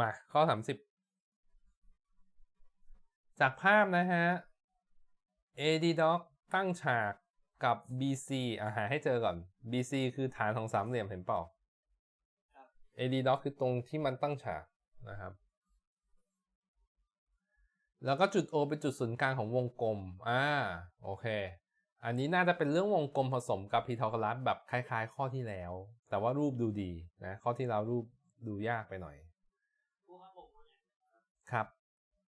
มาข้อสามสิบจากภาพนะฮะ AD Doc ตั้งฉากกับ BC อะหาให้เจอก่อน BC คือฐานของสามเหลี่ยมเห็นเปล่าครับ AD Doc คือตรงที่มันตั้งฉากนะครับ แล้วก็จุด O เป็นจุดศูนย์กลางของวงกลม อ่า โอเค อันนี้น่าจะเป็นเรื่องวงกลมผสมกับพีทาโกรัสแบบคล้าย ๆ ข้อที่แล้ว แต่ว่ารูปดูดีนะ ข้อที่แล้วรูปดูยากไปหน่อย ครูครับผมว่าไง ครับ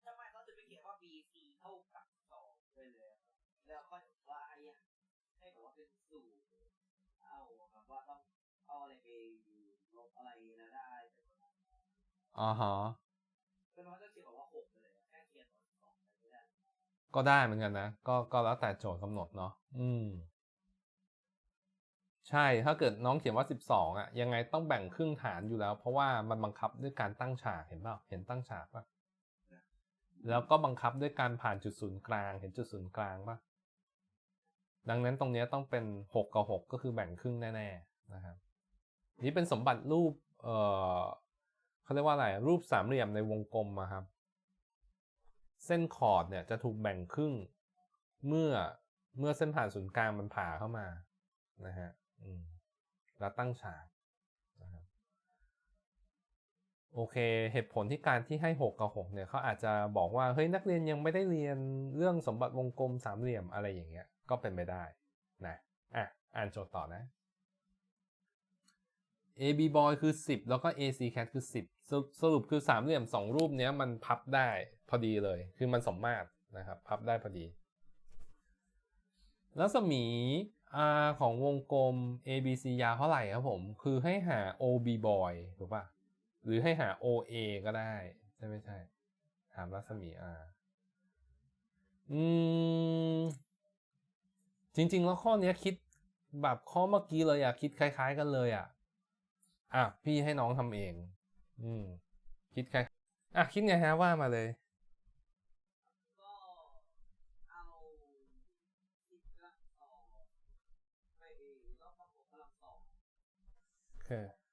ทำไมเขาจะไม่เขียนว่า BC เท่ากับสองเลยเลยอะครับแล้วก็ว่าไอ้อะให้แบบว่าเป็นสูตรเอาแบบว่าต้องเอาอะไรไปลบอะไรแล้วได้เป็นอ๋อฮะเป็นว่าจะเขียนบอกว่าหกเลยอะแค่เขียนสองไปไม่ได้ก็ได้เหมือนกันนะก็ก็แล้วแต่โจทย์กำหนดเนาะอืมใช่ ถ้าเกิดน้องเขียนว่า 12อะ ยังไงต้องแบ่งครึ่งฐานอยู่แล้ว เพราะว่ามันบังคับด้วยการตั้งฉาก เห็นเปล่า เห็นตั้งฉากป่ะ แล้วก็บังคับด้วยการผ่านจุดศูนย์กลาง เห็นจุดศูนย์กลางปะดังนั้นตรงนี้ต้องเป็น 6 กับ 6 ก็คือแบ่งครึ่งแน่ๆนะครับนี่เป็นสมบัติรูปเอ่อเขาเรียกว่าอะไรรูปสามเหลี่ยมในวงกลมอะครับ เส้นขอดเนี่ยจะถูกแบ่งครึ่งเมื่อเมื่อเส้นผ่านศูนย์กลางมันผ่าเข้ามานะฮะแล้วตั้งฉาก โอเค เหตุผลที่การที่ให้ 6 กับ 6 เนี่ยเขาอาจจะบอกว่า เฮ้ย นักเรียนยังไม่ได้เรียนเรื่องสมบัติวงกลมสามเหลี่ยมอะไรอย่างเงี้ย ก็เป็นไปได้นะ อะ อ่านโจทย์ต่อนะ AB boy คือ 10 แล้วก็ AC cat คือ 10 สสรุปคือสามเหลี่ยมสองรูปเนี้ยมันพับได้พอดีเลย คือมันสมมาตรนะครับ พับได้พอดีแล้วสมี R ของวงกลม ABC ยาวเท่าไหร่ครับผม คือให้หา OB boy ถูกป่ะ หรือให้หา OA ก็ได้ ใช่ไม่ใช่ถามรัศมี R อืม จริง ๆ แล้วข้อเนี้ยคิดแบบข้อเมื่อกี้เลยอะคิดคล้าย ๆ กันเลยอะอะ พี่ให้น้องทำเอง อืม คิดคล้ายอะ คิดไงฮะว่ามาเลยก็เอ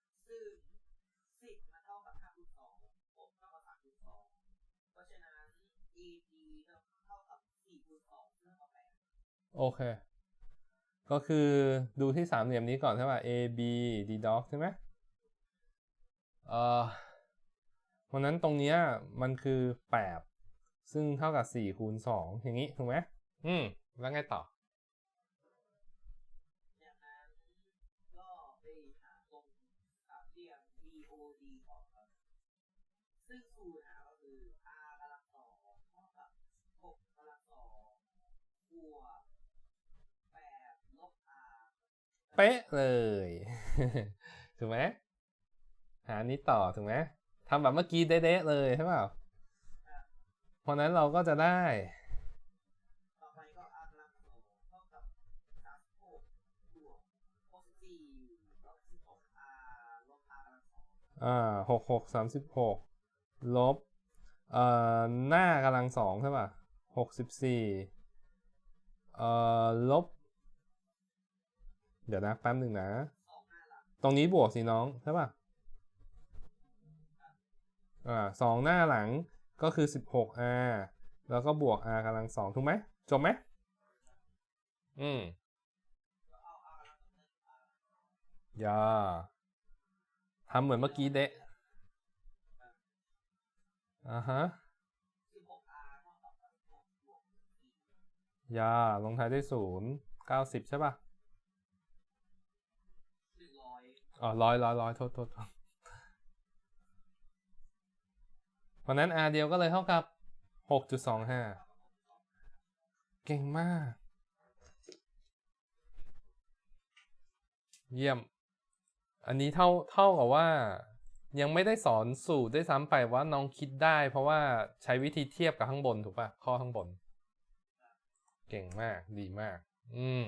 โอเค ก็คือดูที่สามเหลี่ยมนี้ก่อนใช่ป่ะ A B D dog ใช่ไหมเอ่อเพราะนั้นตรงเนี้ยมันคือแปดซึ่งเท่ากับสี่คูณสองอย่างนี้ ถูกไหมอืม แล้วไงต่อ เป๊ะเลยถูกไหมหานี้ต่อถูกไหมทำแบบเมื่อกี้เด๊ะๆเลยใช่เปล่าเพราะนั้นเราก็จะได้ต่อไปก็ R กำลังสองเท่ากับสามสิบหกบวกหกสิบสี่ลบสิบหก R ลบ R กำลังสองอ่าหกหกสามสิบหกลบเอ่อหน้ากำลังสองใช่ป่ะหกสิบสี่เอ่อลบเดี๋ยวนะแป๊บหนึ่งนะสองหน้าหลังตรงนี้บวกสิน้องใช่ป่ะอ่าสองหน้าหลังก็คือสิบหก r แล้วก็บวก r กำลังสองถูกไหมจบไหมอืมก็เอา R กำลังสองหนึ่ง R อย่าทำเหมือนเมื่อกี้เดะอ่าฮะสิบหก R เท่ากับสามสิบหกบวกสี่อย่าลงท้ายด้วยศูนย์เก้าสิบใช่ป่ะ อ๋อร้อยร้อยร้อยโทษโทษเพราะนั้น r เดียวก็เลยเท่ากับหกจุดสองห้าเก่งมาก เยี่ยม อันนี้เท่าเท่ากับว่า ยังไม่ได้สอนสูตรได้วยซ้ำไปว่าน้องคิดได้ เพราะว่าใช้วิธีเทียบกับข้างบนถูกป่ะ ข้อข้างบน เก่งมากดีมาก อืม